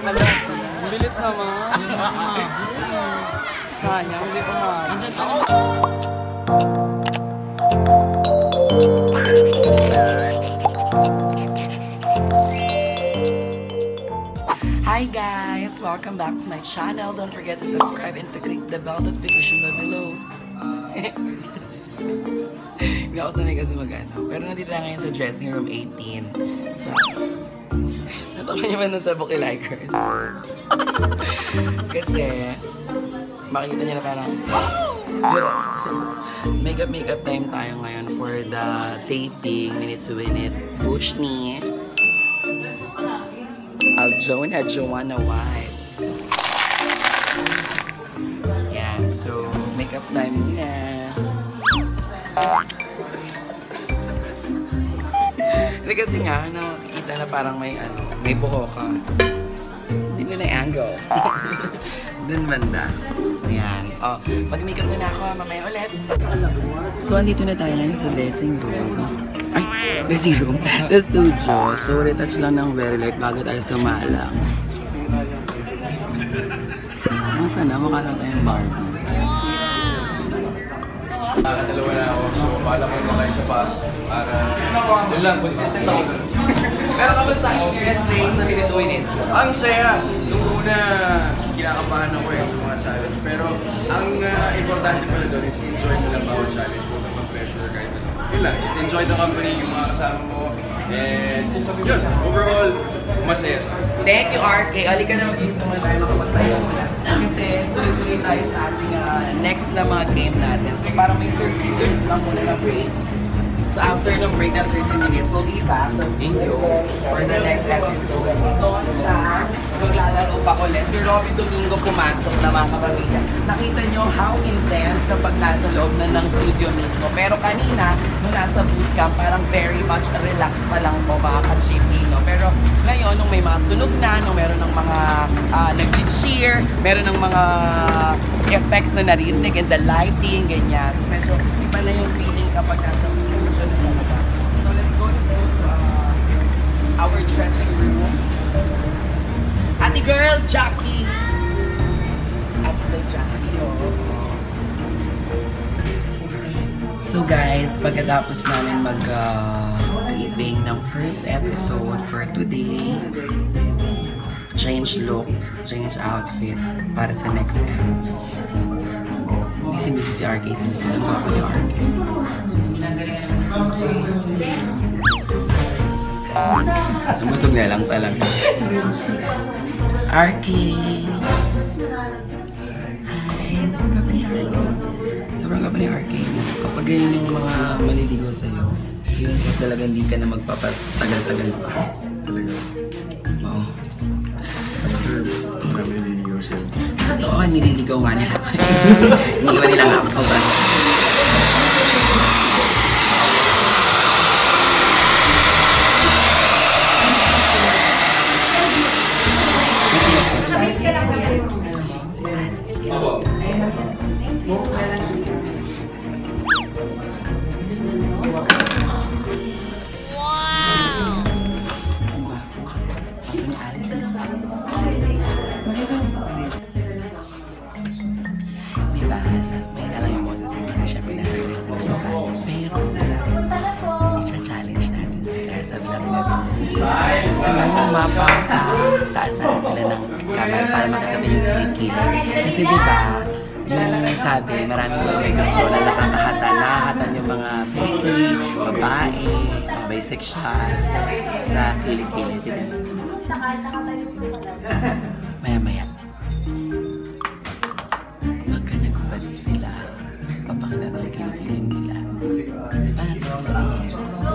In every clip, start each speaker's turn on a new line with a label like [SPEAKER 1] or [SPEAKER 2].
[SPEAKER 1] Bilis naman. Sayang, hindi pa ma. Hi guys! Welcome back to my channel. Don't forget to subscribe and to click the bell notification bell below. Hindi ako sanay kasi mag-ano. Pero nandito na ngayon sa dressing room 18. So, Niyo ba nun sa Bukilikers? kasi, makikita niyo na parang, wow! makeup makeup time tayo ngayon for the taping Minute to Win It Bush ni Aljona Joanna Wives. Yan, so makeup time muna. Hindi kasi nga, kita na parang may ano, may buho ka. Hindi mo na-angle. Dun banda. Ayan. Oh, mag-makeup muna ako. Mamaya ulit. So, andito na tayo ngayon sa dressing room. Ay, dressing room. sa studio. So, retouch lang ng very light bago tayo sumalang. Ang sana, mukha lang tayong Barbie.
[SPEAKER 2] Nakakadalawa na ako, so pala ko mga isa pa para yun lang, consistent ako.
[SPEAKER 1] Pero kamusta experience playing sa It?
[SPEAKER 2] Ang saya! Nung una, kinakabahan ako eh sa mga challenge. Pero ang ah, importante pala doon is enjoy mo lang bawat challenge. Huwag kang mag-pressure kahit ano. Yun lang, just enjoy the company, yung mga kasama mo. And yun, overall, masaya.
[SPEAKER 1] Thank you, RK. Halika na mag-lista muna tayo makapagtayo muna. Kasi tuloy-tuloy tayo sa ating ah, next na mga game natin. So parang may 30 minutes lang muna na break. So after ng break na 30 minutes, we'll be back sa studio for the next episode. Doon siya maglalaro pa ulit. Si Robby Domingo pumasok na mga kapamilya. Nakita nyo how intense kapag nasa loob na ng studio mismo. Pero kanina, nung nasa bootcamp, parang very much relax pa lang po mga ka-chippy, no? Pero ngayon, nung may mga tunog na, nung meron ng mga uh, nag-cheer, meron ng mga effects na narinig and the lighting, ganyan. So medyo Girl, Jackie! Ate Jackie, oh. So guys, pagkatapos namin mag uh, ng first episode for today, change look, change outfit para sa next episode. Busy-busy si RK, since nagwapa ni RK. Na lang talaga. RK! Hi! Ni RK. Sobrang kapag ni RK. Kapag ganyan yung mga maliligaw sa'yo, feeling ko talaga hindi ka na magpapatagal-tagal pa.
[SPEAKER 2] Talaga.
[SPEAKER 1] Oo.
[SPEAKER 2] Marami nililigaw sa'yo.
[SPEAKER 1] Totoo, nililigaw nga nila. Iniiwan nila nga ako to. Yung mapapataasan sila ng camera para makita mo yung kilikili. Kasi di ba, yung sabi, maraming mga may gusto na nakakahata. Nakakahatan yung mga pretty, babae, mga bisexual sa kilikili. Di ba? Maya-maya. Pagka nagbalik sila, papakita tayo kinikiling nila. Kasi paano sabihin?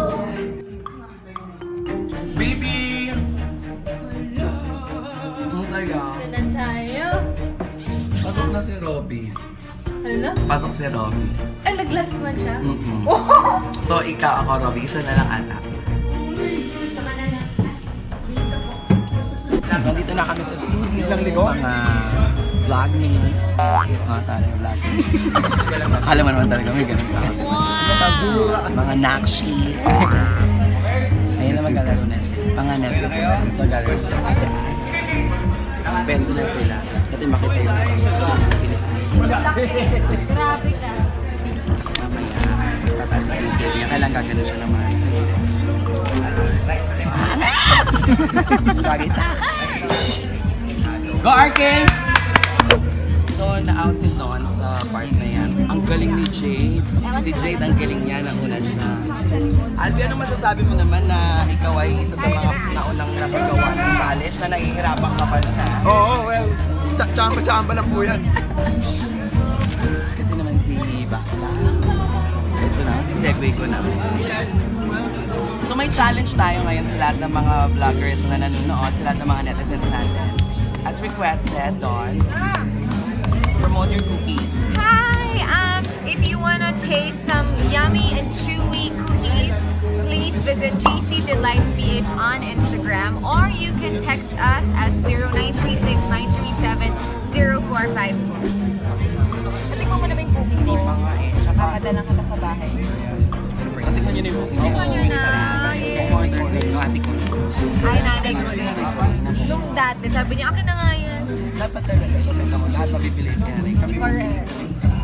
[SPEAKER 1] Baby! Ano tayo?
[SPEAKER 3] na tayo.
[SPEAKER 1] Pasok na si Robby.
[SPEAKER 3] Ano?
[SPEAKER 1] Pasok si Robby.
[SPEAKER 3] Ay, nag-glass man siya?
[SPEAKER 1] Mm-mm. So, ikaw ako, Robby. Isa na lang ata. So, dito na kami sa studio. Mga vlogmates. Mga tayo, vlogmates. Akala mo naman talaga may ganun tao. Mga nakshis. Ayun na maglalaro na sila. Mga sila. Nagpeso na sila. Kasi makita yung
[SPEAKER 3] Grabe ka.
[SPEAKER 1] mamaya. Tataas na yung. Kailangan gagano siya naman. Bagay sa. Go, RK! So, na-out si Dawn sa part na yan. Ang galing ni Jade. Si Jade, ang galing niya. Nauna siya. Albi, ano masasabi mo naman na ikaw ay isa sa mga naunang napagawa ng challenge na nahihirapan ka pa na?
[SPEAKER 4] Oo, well, ch- chamba-chamba lang po yan.
[SPEAKER 1] Kasi naman si Bakla. Ito na, si segue ko na. So may challenge tayo ngayon sa lahat ng mga vloggers na nanonood, sa lahat ng mga netizens natin. As requested, Don, promote your cookies.
[SPEAKER 5] Hi! Um, if you want to taste some yummy and chewy cookies, please visit DC Delights PH on Instagram or you can text us at 0936-937-0454. Natikman mo na ba yung cookie
[SPEAKER 1] Hindi pa nga eh. Tsaka,
[SPEAKER 5] Papadala kita sa bahay.
[SPEAKER 1] patikman nyo na yung
[SPEAKER 5] na.
[SPEAKER 1] Order ko.
[SPEAKER 5] Ay, nanay ko rin. Nung dati, sabi niya, akin na nga yan.
[SPEAKER 1] Dapat talaga. Kasi lahat rin kami.
[SPEAKER 5] Correct.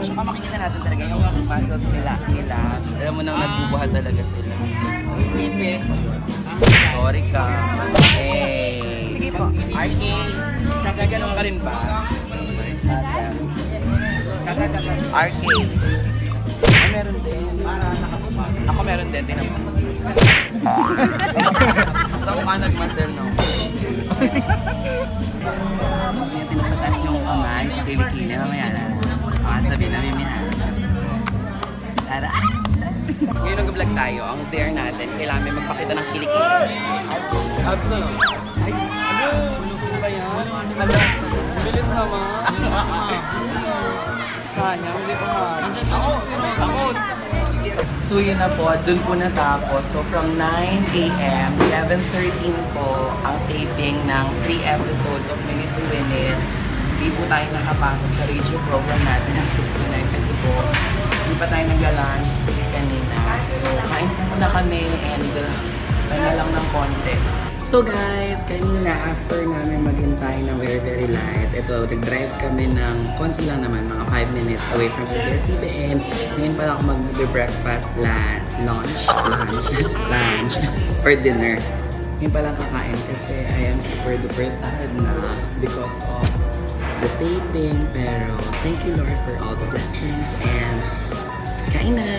[SPEAKER 1] Tsaka makikita natin talaga yung mga muscles nila. nila. Alam mo nang nagbubuhat talaga sila. Sorry ka. Hey.
[SPEAKER 5] Sige po.
[SPEAKER 1] RK, saka ganun ka rin ba? RK. Ay, meron din. Ako meron din, tinan mo. Ako ka nagmasel, no? Hindi pinapatas yung kamay sa kilikili. Mamaya na. Sabi na may minasa. Tara. Ngayon nag-vlog tayo. Ang dare natin, kailangan may magpakita ng kilikili.
[SPEAKER 4] Absolutely.
[SPEAKER 1] Ay, ano? Bulog ba yan? Ala, bilis naman. Kanya, hindi ko ma. Ako, ako. So yun na po, dun po natapos. So from 9 a.m., 7.13 po ang taping ng 3 episodes of Minute to Minute. Hindi po tayo nakapasok sa radio program natin ng 6 to 9 kasi po hindi pa tayo nagla-lunch, 6 kanina. So kain po muna kami and uh, pahinga lang ng konti. So guys, kanina after namin maghintay ng very very light, ito, nag-drive kami ng konti lang naman, mga 5 minutes away from the BSCBN. Ngayon pala ako mag-breakfast, la lunch, lunch, lunch, or dinner. Ngayon pala kakain kasi I am super duper tired na because of the taping. Pero thank you Lord for all the blessings and kain na!